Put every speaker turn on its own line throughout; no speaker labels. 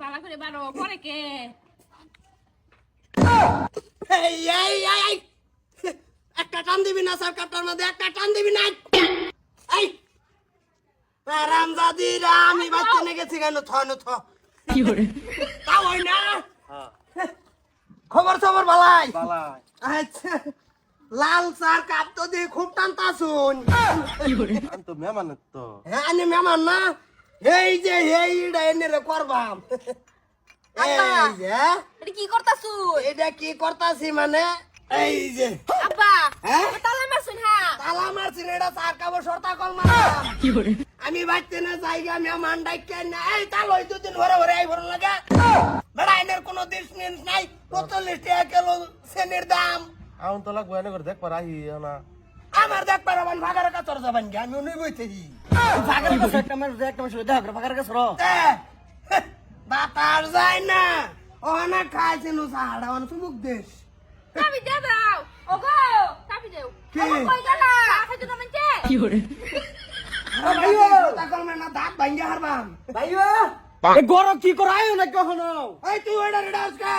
পালা করে বারো পরে কে?
এই এই এই এই! একটা টান দিবি না স্যার কাপটার মধ্যে একটা টান দিবি না। এই! রামজাদিরা আমি বাচ্চা নিয়ে গেছি কেন? থ নু থ। তা ওই না? খবর খবর বালাই?
বালাই।
আচ্ছা। লাল স্যার কাপ তো দিয়ে খুব টানতা শুন
তো মেহমান তো।
হ্যাঁ আমি মেমান না। এই যে এই এনে রে করবাম। এই যে।
এটা কি করতাছু?
এটা কি করতাছি মানে? এই যে।
আব্বা
হ্যাঁ?
তালা মারছুন হ্যাঁ?
তালা মারছি রে এটা চার সরতা কল মারলাম আমি বাচ্চা না জায়গা আমি আমার ডাইকে না এই তাল ওই দুদিন ঘরে ঘরে এই ভরে লাগা। বেড়া এনের কোনো দিস নাই। পঁয়তাল্লিশ টাকা কিলো সেনের দাম।
আউন তো লাগবো এনে করে দেখ পার আহি না।
আমার দেখ পারাবান ভাগার কাতর যাবান গে আমি উনি বইতেছি ভাগার কাছে একটা মাস একটা মাস দেখ ভাগার কাছে র। বাতার যায় না। ও না খাইছে নো সাহাড়া অন সুমুক দেশ।
চাবি দে দাও। ওগো চাবি দেও।
কি?
কই গেলা? খাইছো না মানছে?
ভাইও! তাকল মে না দাঁত ভাঙ্গে হারবাম।
ভাইও! এ গরম কি করায় না কখনো
এই তুই এটা রেডা আজকে।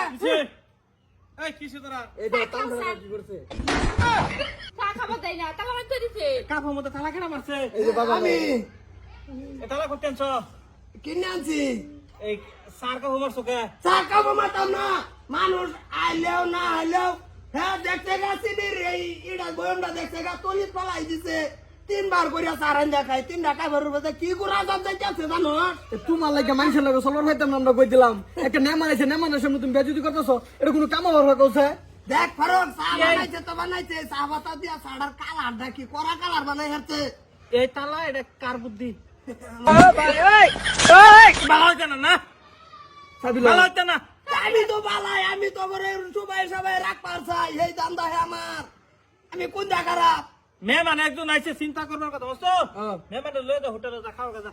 এই কিসে তোরা?
এই তো তাম কি করছে?
চা খাবার দেয় না তালা মারতে দিছে?
কাপড় মধ্যে তালা কেনা মারছে?
এই যে বাবা
আমি।
তালা করতে আনছ?
কিনে আনছি।
এই সার কাপড় মারছো কে
চাকা মাতাম না। মানুষ আইলেও না আইলেও হ্যাঁ দেখতে গেছি রে ইডা বয়মটা দেখতে গা তলিত পালাই দিছে। তিনবার করিয়া সারান দেখাই তিন টাকা ভরুর মধ্যে কি জানো?
তোমার লাগে মানুষের লাগে সলর হইতাম আমরা কই দিলাম। একটা নেমান আছে নেমানের সামনে তুমি বেজুতি করতেছো এটা কোনো কাম হওয়ার
দেখ ফারুক চা বানাইছে তো বানাইছে চা বাতা দিয়া সাড়ার কালারটা কি করা কালার বানাই হারছে।
এই তালা এটা কার বুদ্ধি?
আমি তো বালাই আমি তো সবাই সবাই রাখ পারছাই এই দান্দা হে আমার। আমি কোন দা খারাপ
মেহমান একজন আইছে চিন্তা করবার কথা বুঝছ। মেহমানের লয়ে যা হোটেলে যা খাওয়া যা।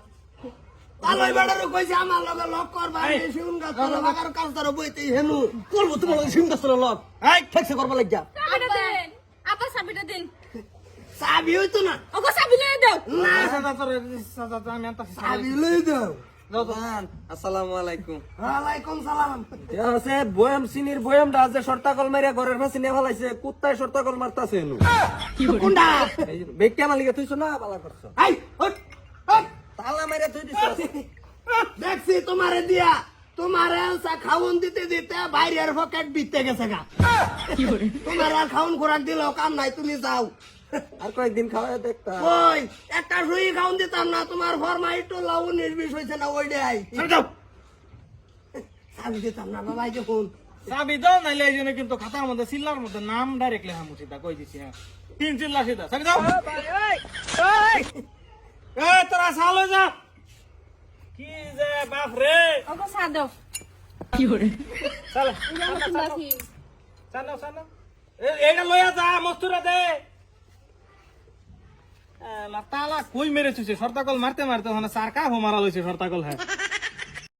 তালই বেড়ারও কইছে আমার লগে লক করবা
এই।
এই শিউন গাছ তলে বাগার কাজ ধরে বইতেই হেনু।
করব তোমার লাগে সিম গাছ লগ।
এই।
ঠেকছে করবা লাগিয়া।
চাবিটা দেন দিন।
চাবি হইতো না।
ওগো চাবি লয়ে দাও।
না।
সাদা তোর সাদা তো আমি আনতাছি।
চাবি লই দাও।
আসসালামু আলাইকুম।
ওয়ালাইকুম সালাম।
আছে? বয়াম সিনির বয়ামটা আছে শর্তাকল মারিয়া ঘরের ফাঁসি নিয়ে ফেলাইছে কুত্তায় শর্তাকল মারতাছে এনু।
কোনটা?
এই মালিকে তুইছো না বালা করছ।
এই হট হট
তালা মারিয়া তুই দিছো।
দেখছি তোমারে দিয়া তোমারে খাউন দিতে দিতে বাইরের পকেট বিতে গেছে গা। তোমার আর খাউন খোরাক দিলেও কাম নাই তুমি যাও।
আর কয়েকদিন খাওয়া দেখতা
ওই একটা সুই খাউন দিতাম না তোমার ফরমা একটু লাউ বিশ হয়েছে না ওই দেয়
সরে যাও
চাবি দিতাম না বাবা যখন
চাবি দাও নাইলে এই জন্য কিন্তু খাতার মধ্যে সিল্লার মধ্যে নাম ডাইরেক্ট লেখা মুছিদা কই দিছি হ্যাঁ তিন চিল্লা সিধা সরে যাও এই তোরা সাল হয়ে যা কি যে বাপ রে
ওগো চা দাও
চল
আমার সুন্দরী
চানো চানো এইটা লইয়া যা মস্তুরা দে তালা কই মেরেছিস সর্তাকল মারতে মারতে। ওখানে সার কাহ মারা লইছে সর্তাকল হ্যাঁ।